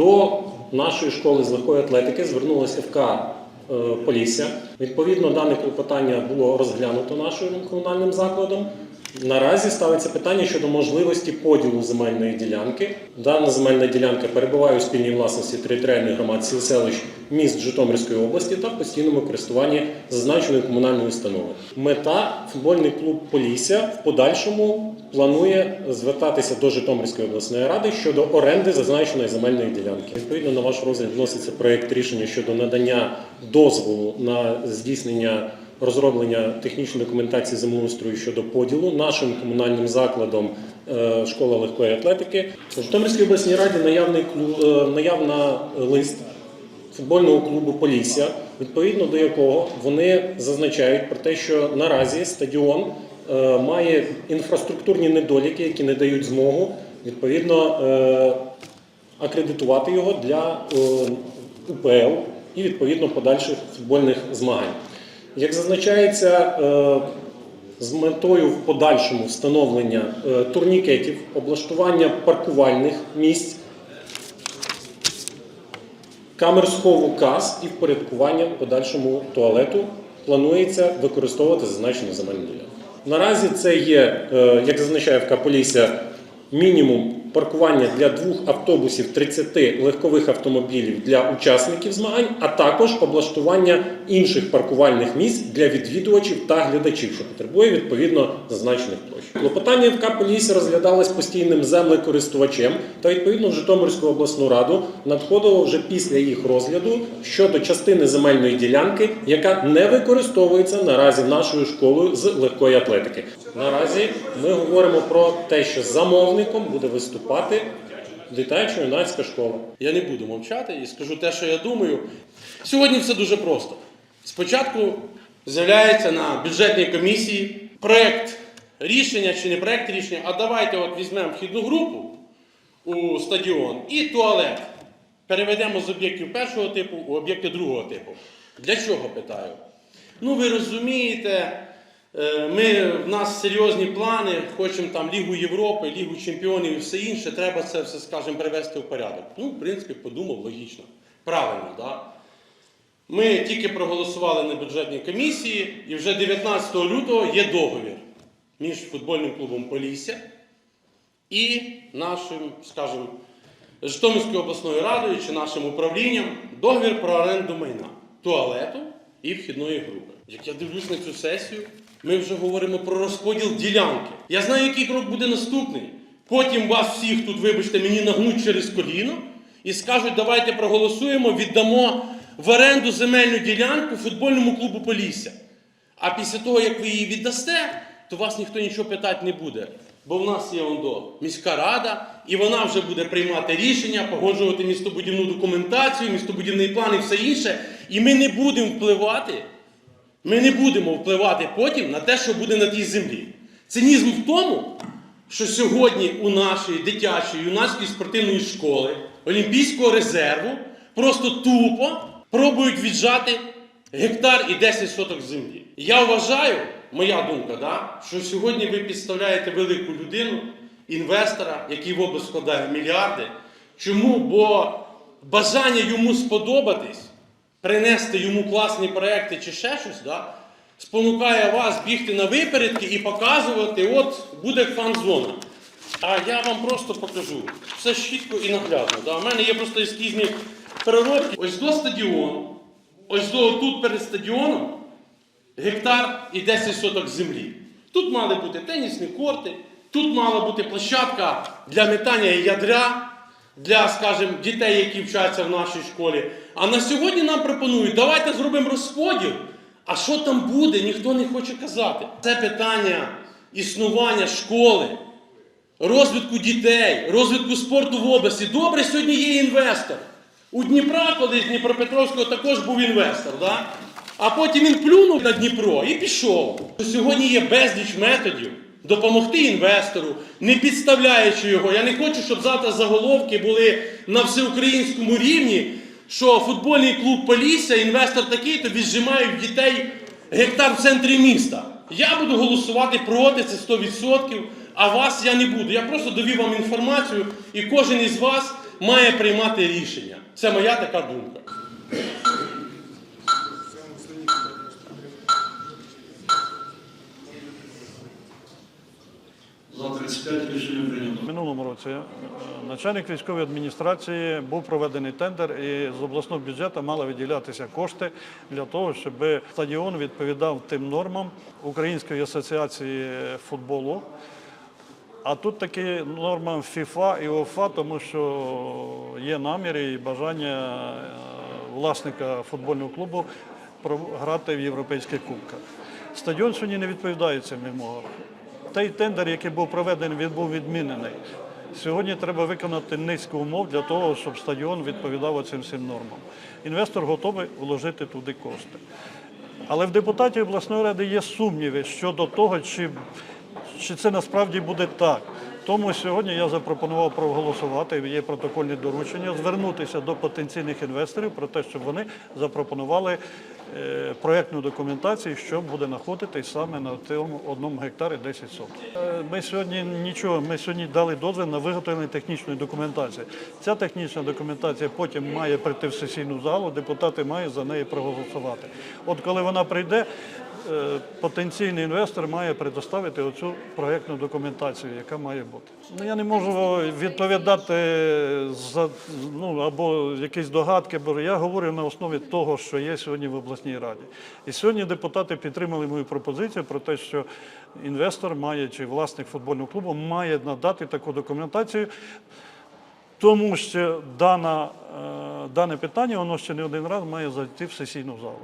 до нашої школи з легкої атлетики звернулася ФК е, Полісся. Відповідно, дане клопотання було розглянуто нашим комунальним закладом. Наразі ставиться питання щодо можливості поділу земельної ділянки. Дана земельна ділянка перебуває у спільній власності територіальної громад сіл селищ міст Житомирської області та в постійному користуванні зазначеної комунальної установи. Мета футбольний клуб Полісся в подальшому планує звертатися до Житомирської обласної ради щодо оренди зазначеної земельної ділянки. Відповідно на ваш розгляд вноситься проект рішення щодо надання дозволу на здійснення розроблення технічної документації землеустрою щодо поділу нашим комунальним закладом е, школа легкої атлетики. У Житомирській обласній раді наявний е, наявна лист футбольного клубу Полісся, відповідно до якого вони зазначають про те, що наразі стадіон е, має інфраструктурні недоліки, які не дають змогу відповідно акредитувати його для УПЛ і відповідно подальших футбольних змагань. Як зазначається, е, з метою в подальшому встановлення е, турнікетів, облаштування паркувальних місць, камер схову каз і впорядкування подальшому туалету планується використовувати зазначену земельну ділянку. Наразі це є, е, як зазначає ВК Полісся, мінімум паркування для двох автобусів 30 легкових автомобілів для учасників змагань, а також облаштування інших паркувальних місць для відвідувачів та глядачів, що потребує відповідно зазначених площ. Клопотання ВК Полісся розглядалось постійним землекористувачем та відповідно в Житомирську обласну раду надходило вже після їх розгляду щодо частини земельної ділянки, яка не використовується наразі нашою школою з легкої атлетики. Наразі ми говоримо про те, що замовником буде виступати дитячо-юнацька школа. Я не буду мовчати і скажу те, що я думаю. Сьогодні все дуже просто. Спочатку з'являється на бюджетній комісії проєкт рішення чи не проєкт рішення, а давайте от візьмемо вхідну групу у стадіон і туалет. Переведемо з об'єктів першого типу у об'єкти другого типу. Для чого питаю? Ну, ви розумієте, ми, в нас серйозні плани, хочемо там Лігу Європи, Лігу Чемпіонів і все інше, треба це все, скажімо, привести в порядок. Ну, в принципі, подумав логічно. Правильно? Да? Ми тільки проголосували на бюджетній комісії, і вже 19 лютого є договір між футбольним клубом Полісся і нашим, скажімо, Житомирською обласною радою чи нашим управлінням договір про оренду майна, туалету і вхідної групи. Як я дивлюсь на цю сесію, ми вже говоримо про розподіл ділянки. Я знаю, який крок буде наступний. Потім вас всіх тут, вибачте, мені нагнуть через коліно і скажуть, давайте проголосуємо, віддамо в оренду земельну ділянку футбольному клубу Полісся. А після того, як ви її віддасте, то вас ніхто нічого питати не буде. Бо в нас є ондо міська рада, і вона вже буде приймати рішення, погоджувати містобудівну документацію, містобудівний план і все інше. І ми не будемо впливати, ми не будемо впливати потім на те, що буде на тій землі. Цинізм в тому, що сьогодні у нашої дитячої юнацької спортивної школи Олімпійського резерву просто тупо пробують віджати гектар і 10 соток землі. Я вважаю, моя думка, да, що сьогодні ви підставляєте велику людину, інвестора, який в область складає мільярди. Чому? Бо бажання йому сподобатись, принести йому класні проекти чи ще щось, да, спонукає вас бігти на випередки і показувати, от буде фан-зона. А я вам просто покажу. Все чітко і наглядно. Да? У мене є просто ескізні переробки. Ось до стадіону, ось до тут перед стадіоном гектар і 10 соток землі. Тут мали бути тенісні корти, тут мала бути площадка для метання ядра, для, скажімо, дітей, які вчаться в нашій школі. А на сьогодні нам пропонують, давайте зробимо розподіл. А що там буде, ніхто не хоче казати. Це питання існування школи, розвитку дітей, розвитку спорту в області. Добре, сьогодні є інвестор. У Дніпра, колись Дніпропетровського також був інвестор. Да? А потім він плюнув на Дніпро і пішов. Сьогодні є безліч методів допомогти інвестору, не підставляючи його. Я не хочу, щоб завтра заголовки були на всеукраїнському рівні, що футбольний клуб Полісся, інвестор такий, то віджимають дітей гектар в центрі міста. Я буду голосувати проти, це 100%, а вас я не буду. Я просто довів вам інформацію, і кожен із вас має приймати рішення. Це моя така думка. За 35 рішення прийнято. Минулому році е, начальник військової адміністрації був проведений тендер, і з обласного бюджету мали виділятися кошти для того, щоб стадіон відповідав тим нормам Української асоціації футболу. А тут таки нормам ФІФА і ОФА, тому що є наміри і бажання е, власника футбольного клубу грати в європейських кубках. Стадіон сьогодні не відповідає цим вимогам. Той тендер, який був проведений, він був відмінений. Сьогодні треба виконати низку умов для того, щоб стадіон відповідав цим всім нормам. Інвестор готовий вложити туди кошти. Але в депутатів обласної ради є сумніви щодо того, чи, чи це насправді буде так. Тому сьогодні я запропонував проголосувати, є протокольне доручення, звернутися до потенційних інвесторів про те, щоб вони запропонували проєктну документацію, що буде знаходитись саме на цьому одному гектарі 10 соток. Е, Ми сьогодні нічого, ми сьогодні дали дозвіл на виготовлення технічної документації. Ця технічна документація потім має прийти в сесійну залу, депутати мають за неї проголосувати. От коли вона прийде, е, потенційний інвестор має предоставити оцю проєктну документацію, яка має бути. Ну, я не можу відповідати за ну або якісь догадки, бо я говорю на основі того, що є сьогодні в обласній раді. І сьогодні депутати підтримали мою пропозицію про те, що інвестор має чи власник футбольного клубу має надати таку документацію. Тому що дана, е, дане питання воно ще не один раз має зайти в сесійну залу.